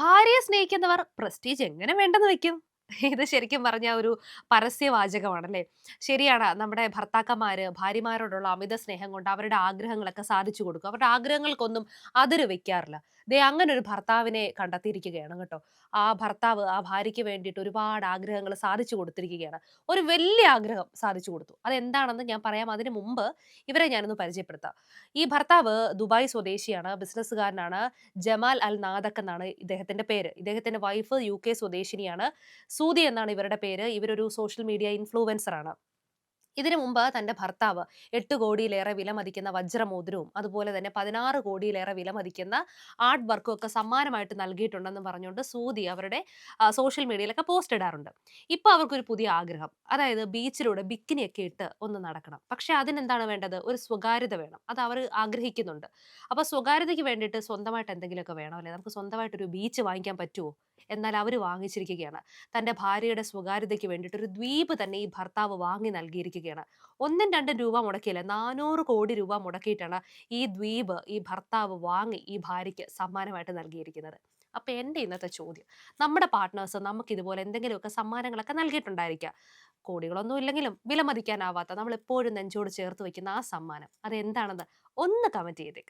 ഭാര്യയെ സ്നേഹിക്കുന്നവർ പ്രസ്റ്റീജ് എങ്ങനെ വേണ്ടെന്ന് വെക്കും? ഇത് ശരിക്കും പറഞ്ഞ ഒരു പരസ്യവാചകമാണല്ലേ? ശരിയാണ്. നമ്മുടെ ഭർത്താക്കന്മാര് ഭാര്യമാരോടുള്ള അമിത സ്നേഹം കൊണ്ട് അവരുടെ ആഗ്രഹങ്ങളൊക്കെ സാധിച്ചു കൊടുക്കും. അവരുടെ ആഗ്രഹങ്ങൾക്കൊന്നും അതിര് വെക്കാറില്ല. ദേ അങ്ങനെ ഒരു ഭർത്താവിനെ കണ്ടെത്തിയിരിക്കുകയാണ് കേട്ടോ. ആ ഭർത്താവ് ആ ഭാര്യയ്ക്ക് വേണ്ടിയിട്ട് ഒരുപാട് ആഗ്രഹങ്ങൾ സാധിച്ചു കൊടുത്തിരിക്കുകയാണ്. ഒരു വലിയ ആഗ്രഹം സാധിച്ചു കൊടുത്തു. അതെന്താണെന്ന് ഞാൻ പറയാം. അതിന് മുമ്പ് ഇവരെ ഞാനൊന്ന് പരിചയപ്പെടുത്താം. ഈ ഭർത്താവ് ദുബായ് സ്വദേശിയാണ്. ബിസിനസ്സുകാരനാണ്. ജമാൽ അൽ നാദക് എന്നാണ് ഇദ്ദേഹത്തിന്റെ പേര്. ഇദ്ദേഹത്തിന്റെ വൈഫ് യു കെ സ്വദേശിനിയാണ്. സൂതി എന്നാണ് ഇവരുടെ പേര്. ഇവരൊരു സോഷ്യൽ മീഡിയ ഇൻഫ്ലുവൻസർ ആണ്. ഇതിനു മുമ്പ് തന്റെ ഭർത്താവ് എട്ട് കോടിയിലേറെ വില മതിക്കുന്ന വജ്രമോതിരവും അതുപോലെ തന്നെ പതിനാറ് കോടിയിലേറെ വില മതിക്കുന്ന ആർട്ട് വർക്കും ഒക്കെ സമ്മാനമായിട്ട് നൽകിയിട്ടുണ്ടെന്ന് പറഞ്ഞുകൊണ്ട് സൂതി അവരുടെ സോഷ്യൽ മീഡിയയിലൊക്കെ പോസ്റ്റ് ഇടാറുണ്ട്. ഇപ്പൊ അവർക്കൊരു പുതിയ ആഗ്രഹം. അതായത് ബീച്ചിലൂടെ ബിക്കിനിയൊക്കെ ഇട്ട് ഒന്ന് നടക്കണം. പക്ഷെ അതിനെന്താണ് വേണ്ടത്? ഒരു സ്വകാര്യത വേണം. അത് അവർ ആഗ്രഹിക്കുന്നുണ്ട്. അപ്പൊ സ്വകാര്യതയ്ക്ക് വേണ്ടിയിട്ട് സ്വന്തമായിട്ട് എന്തെങ്കിലുമൊക്കെ വേണം? അല്ലേ? നമുക്ക് സ്വന്തമായിട്ട് ഒരു ബീച്ച് വാങ്ങിക്കാൻ പറ്റുമോ എന്നാൽ അവർ വാങ്ങിച്ചിരിക്കുകയാണ്. തന്റെ ഭാര്യയുടെ സ്വകാര്യതയ്ക്ക് വേണ്ടിയിട്ട് ഒരു ദ്വീപ് തന്നെ ഈ ഭർത്താവ് വാങ്ങി നൽകിയിരിക്കുകയാണ്. ഒന്നും രണ്ടും രൂപ മുടക്കിയില്ല നാനൂറ് കോടി രൂപ മുടക്കിയിട്ടാണ് ഈ ദ്വീപ് ഈ ഭർത്താവ് വാങ്ങി ഈ ഭാര്യയ്ക്ക് സമ്മാനമായിട്ട് നൽകിയിരിക്കുന്നത്. അപ്പൊ എന്റെ ഇന്നത്തെ ചോദ്യം നമ്മുടെ പാർട്ട്നേഴ്സ് നമുക്ക് ഇതുപോലെ എന്തെങ്കിലുമൊക്കെ സമ്മാനങ്ങളൊക്കെ നൽകിയിട്ടുണ്ടായിരിക്കാം. കോടികളൊന്നും ഇല്ലെങ്കിലും വിലമതിക്കാനാവാത്ത നമ്മൾ എപ്പോഴും നെഞ്ചോട് ചേർത്ത് വെക്കുന്ന ആ സമ്മാനം അത് എന്താണെന്ന് ഒന്ന് കമന്റ് ചെയ്തേക്ക്.